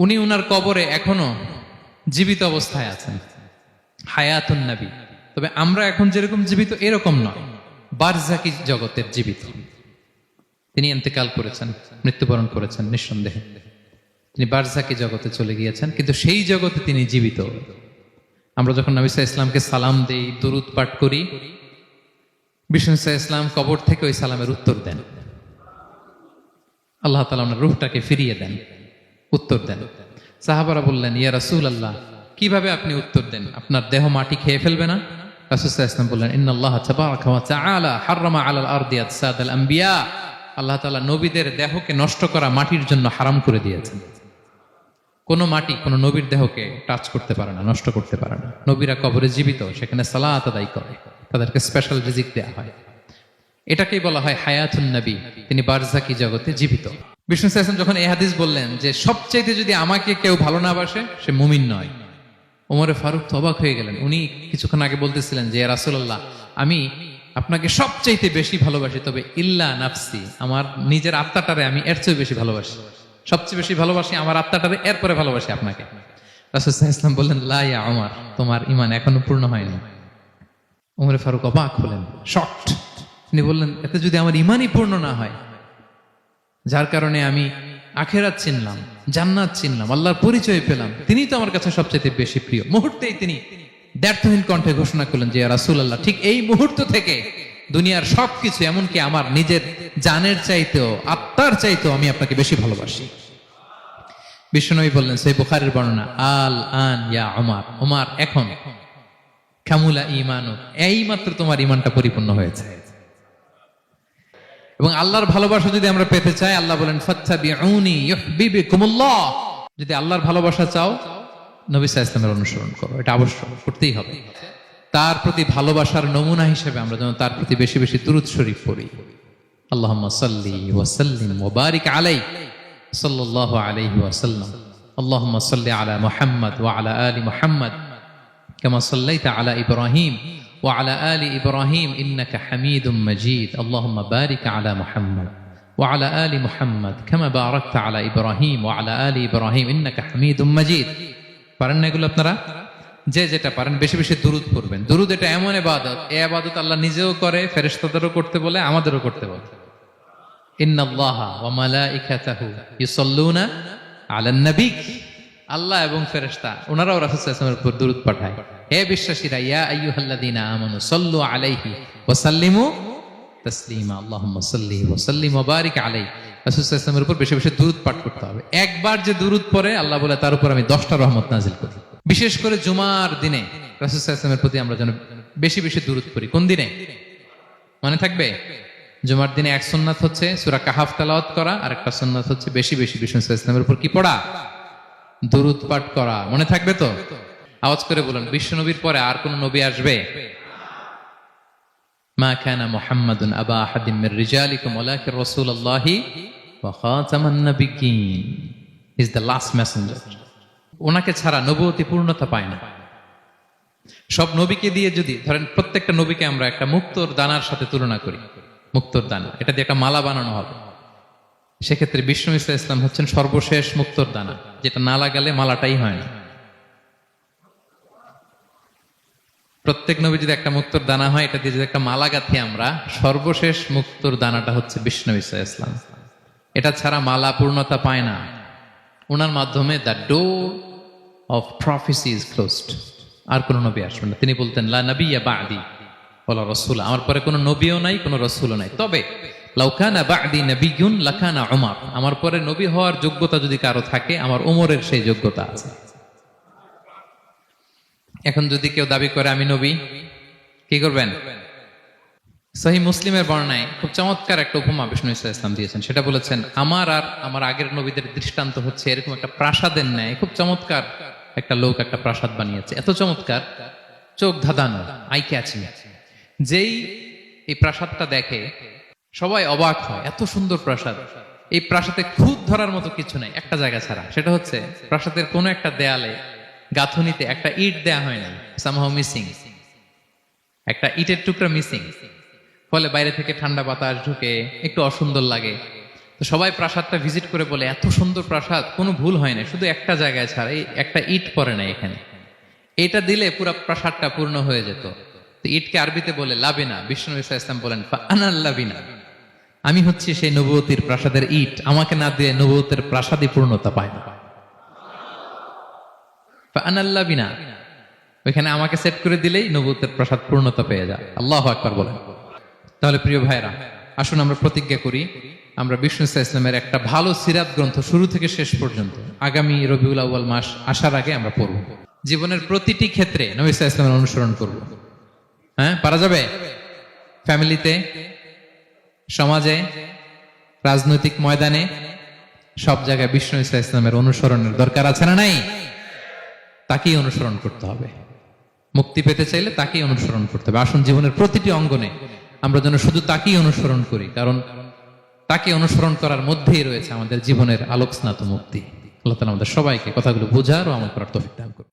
উনি উনার কবরে এখনও জীবিত অবস্থায় আছেন। হায়াতুন নবী। তবে আমরা এখন যেরকম জীবিত, এরকম নয়। বারজাকি জগতের জীবিত। তিনি এন্তেকাল করেছেন, মৃত্যুবরণ করেছেন নিঃসন্দেহে। তিনি বারজাকি জগতে চলে গিয়েছেন, কিন্তু সেই জগতে তিনি জীবিত। আমরা যখন নবী সাল্লাল্লাহু ইসলামকে সালাম দেই, দুরুদ পাঠ করি, বিষ্ণু সাল্লাল্লাহু ইসলাম কবর থেকে ওই সালামের উত্তর দেন। আল্লাহ তালা ওনার রুহটাকে ফিরিয়ে দেন। উত্তর দেন। সাহাবারা বললেন, ইয়া রাসূল আল্লাহ কীভাবে আপনি উত্তর দেন? আপনার দেহ মাটি খেয়ে ফেলবে না? রাসূল ইসলাম বললেন ওয়া তাআলা হাররামা আলাল আরদি আসাদাল আম্বিয়া। আল্লাহ তাআলা নবীদের দেহকে নষ্ট করা মাটির জন্য হারাম করে দিয়েছেন। কোনো মাটি কোনো নবীর দেহকে টাচ করতে পারে না, নষ্ট করতে পারে না। নবীরা কবরে জীবিত, সেখানে সালাত আদায় করে, তাদেরকে স্পেশাল রিজিক দেওয়া হয়। এটাকেই বলা হয় হায়াতুন নবী। তিনি বারজাকি জগতে জীবিত। বিষ্ণু সাহেব যখন এই হাদিস বললেন যে সবচাইতে যদি আমাকে কেউ ভালো না বাসে, সে মুমিন নয়। ওমরে ফারুক তো অবাক হয়ে গেলেন। উনি কিছুক্ষণ আগে বলতেছিলেন যে রাসুল্লাহ আমি আপনাকে সবচাইতে বেশি ভালোবাসি, তবে ইল্লা নাফসি, আমার নিজের আত্মাটারে আমি এর চেয়ে বেশি ভালোবাসি। সবচেয়ে বেশি ভালোবাসি আমার আত্মাটারে, এরপরে ভালোবাসি আপনাকে। রাসুল ইসলাম বললেন লাইয়া আমার তোমার ইমান এখনও পূর্ণ হয়নি। উমরে ফারুক অবাক হলেন শক্ট তিনি বললেন, এতে যদি আমার ইমানই পূর্ণ না হয় যার কারণে আমি আখেরাত চিনলাম, জান্নাত চিনলাম, আল্লাহর পরিচয় পেলাম। তিনি তো আমার কাছে সবচেয়ে বেশি প্রিয়। মুহূর্তেই তিনি ব্যর্থহীন কণ্ঠে ঘোষণা করলেন যে রাসুল আল্লাহ ঠিক এই মুহূর্ত থেকে দুনিয়ার সবকিছু, এমনকি আমার নিজের জানের চাইতেও, আত্মার চাইতেও আমি আপনাকে বেশি ভালোবাসি। বিশ্বনবী বললেন সেই বুখারের বর্ণনা, আল আন ইয়া ওমার ওমার এখন কামুলা ইমানু এই মাত্র তোমার ইমানটা পরিপূর্ণ হয়েছে। এবং আল্লাহর ভালোবাসা যদি আমরা পেতে চাই আল্লাহ বলেন ফাত্তাবিউনি ইউহিব্বুকুমুল্লাহ যদি আল্লাহর ভালোবাসা চাও নবী সাল্লাল্লাহু আলাইহি ইসলামের অনুসরণ করো এটা আবশ্যক করতেই হবে তার প্রতি ভালোবাসার নমুনা হিসেবে আমরা যেন তার প্রতি বেশি বেশি দুরূদ শরীফ পড়ি আল্লাহুম্মা সাল্লি ওয়া সাল্লিম ওয়া বারিক আলাইহি সাল্লাল্লাহু আলাইহি ওয়া সাল্লাম আল্লাহুম্মা সাল্লি আলা মুহাম্মদ ওয়া আলা আলি মুহাম্মদ كما صليت على ابراهيم وعلى ال ابراهيم انك حميد مجيد اللهم بارك على محمد وعلى ال محمد كما باركت على ابراهيم وعلى ال ابراهيم انك حميد مجيد পারেন না এগুলো আপনারা যে যেটা পারেন বেশি বেশি দুরুদ পড়বেন দুরুদ এটা এমন এবাদত এই আবাদত আল্লাহ নিজেও করে ফেরেশতাদেরও করতে বলে আমাদেরও করতে বলে ইন্নাল্লাহা ওয়া মালাইকাতাহু ইউসাল্লুনা আলান নবী আল্লাহ এবং ফেরেশতা, ওনারাও রাসূল সাল্লাল্লাহু আলাইহি উপর দরুদ পাঠায়। হে বিশ্বাসীরা, ইয়া আইয়ুহাল্লাযীনা আমানু, সাল্লু আলাইহি ওয়া সাল্লিমু তাসলিমা, আল্লাহুম্মা সাল্লি সাল্লিম বারিক আলাইহি। রাসূল সাল্লাল্লাহু আলাইহি উপর বেশি বেশি দরুদ পাঠ করতে হবে। একবার যে দরুদ পড়ে, আল্লাহ বলে, তার উপর আমি 10টা রহমত নাজিল করি। বিশেষ করে জুমার দিনে রাসূল সাল্লাল্লাহু প্রতি আমরা যেন বেশি বেশি দরুদ পড়ি। কোন দিনে? মনে থাকবে? জুমার দিনে এক সুন্নাত হচ্ছে সূরা কাহাফ তালাওয়াত করা আর একটা সুন্নাত হচ্ছে বেশি বেশি বিষ্ণু ওয়াসাল্লামের উপর কি পড়া? দুরুদ পাঠ করা, মনে থাকবে তো? আওয়াজ করে বলুন বিশ্ব নবীর পরে আর কোন নবী আসবে? মা কানা মুহাম্মাদুন আবা আহাদিন মির রিজালিকুম, ওয়ালাকিন রাসূলুল্লাহি ওয়া খাতামান নাবিয়্যিন। ইজ দ্য লাস্ট মেসেঞ্জার ওনাকে ছাড়া নবুয়তি পূর্ণতা পায় না। সব নবীকে দিয়ে যদি, ধরেন প্রত্যেকটা নবীকে আমরা একটা মুক্তোর দানার সাথে তুলনা করি। মুক্তোর দানা, এটা দিয়ে একটা মালা বানানো হবে। সেক্ষেত্রে বিষ্ণু ইসা ইসলাম হচ্ছেন সর্বশেষ মুক্তর দানা যেটা না লাগালে মালাটাই হয় না। প্রত্যেক নবী যদি একটা মুক্তর দানা হয়, এটা দিয়ে যদি একটা মালা গাঁথি আমরা, সর্বশেষ মুক্তর দানাটা হচ্ছে বিষ্ণু ইসা ইসলাম। এটা ছাড়া মালা পূর্ণতা পায় না। ওনার মাধ্যমে the door of prophecy is closed. আর কোন নবী আসবেন না। তিনি বলতেন, লা নবিয়া বাদি বলা রসুল। আমার পরে কোনো নবীও নাই, কোনো রসুলও নাই। তবে লাউকানা বাদি নবিগুন লাখানা ওমর আমার পরে নবী হওয়ার যোগ্যতা যদি কারও থাকে, আমার ওমরের সেই যোগ্যতা আছে। এখন যদি কেউ দাবি করে, আমি নবী কি করবেন? সহি মুসলিমের বর্ণায় খুব চমৎকার একটা উপমা বিষ্ণু ইসা ইসলাম দিয়েছেন। সেটা বলেছেন, আমার আর আমার আগের নবীদের দৃষ্টান্ত হচ্ছে এরকম একটা প্রাসাদের ন্যায়। খুব চমৎকার একটা লোক একটা প্রাসাদ বানিয়েছে। এত চমৎকার, চোখ ধাঁধানো আই ক্যাচিং যেই এই প্রাসাদটা দেখে সবাই অবাক হয়, এত সুন্দর প্রাসাদ। এই প্রাসাদে খুদ ধরার মতো কিছু নাই, একটা জায়গা ছাড়া। সেটা হচ্ছে, প্রাসাদের কোনো একটা দেয়ালে গাঁথুনিতে একটা ইট দেয়া হয় না সামহাও মিসিং একটা ইটের টুকরা মিসিং ফলে বাইরে থেকে ঠান্ডা বাতাস ঢুকে একটু অসুন্দর লাগে। তো সবাই প্রাসাদটা ভিজিট করে বলে, এত সুন্দর প্রাসাদ, কোনো ভুল হয় না শুধু একটা জায়গায় ছাড়া, এই একটা ইট পড়ে না এখানে। এটা দিলে পুরো প্রাসাদটা পূর্ণ হয়ে যেত। তো ইটকে আরবিতে বলে, লাবিনা। বিষ্ণু ইসা ইসলাম বলেন আনাল লাবিনা। আমি হচ্ছি সেই নবুয়তির প্রাসাদের ইট। আমাকে না দিয়ে নবুয়তের প্রাসাদই পূর্ণতা পায় না। আনাল্লা বিনা। ওইখানে আমাকে সেট করে দিলেই নবুতের প্রসাদ পূর্ণতা পেয়ে যায়। আল্লাহ একবার বলেন। তাহলে প্রিয় ভাইরা আসুন আমরা প্রতিজ্ঞা করি, আমরা বিষ্ণু ইসলামের একটা ভালো সিরাত গ্রন্থ শুরু থেকে শেষ পর্যন্ত, আগামী রবিউল আউ্বাল মাস আসার আগে আমরা পড়ব। জীবনের প্রতিটি ক্ষেত্রে নবী ইসলামের অনুসরণ করব। হ্যাঁ পারা যাবে? ফ্যামিলিতে সমাজে, রাজনৈতিক ময়দানে, সব জায়গায় বিষ্ণু ইসা ইসলামের অনুসরণের দরকার আছে না নাই? তাকেই অনুসরণ করতে হবে। মুক্তি পেতে চাইলে তাকেই অনুসরণ করতে হবে। আসুন জীবনের প্রতিটি অঙ্গনে আমরা যেন শুধু তাকেই অনুসরণ করি, কারণ তাকে অনুসরণ করার মধ্যেই রয়েছে আমাদের জীবনের আলোকস্নাত মুক্তি। আল্লাহ তালা আমাদের সবাইকে কথাগুলো বোঝার ও আমার করার তফিক দান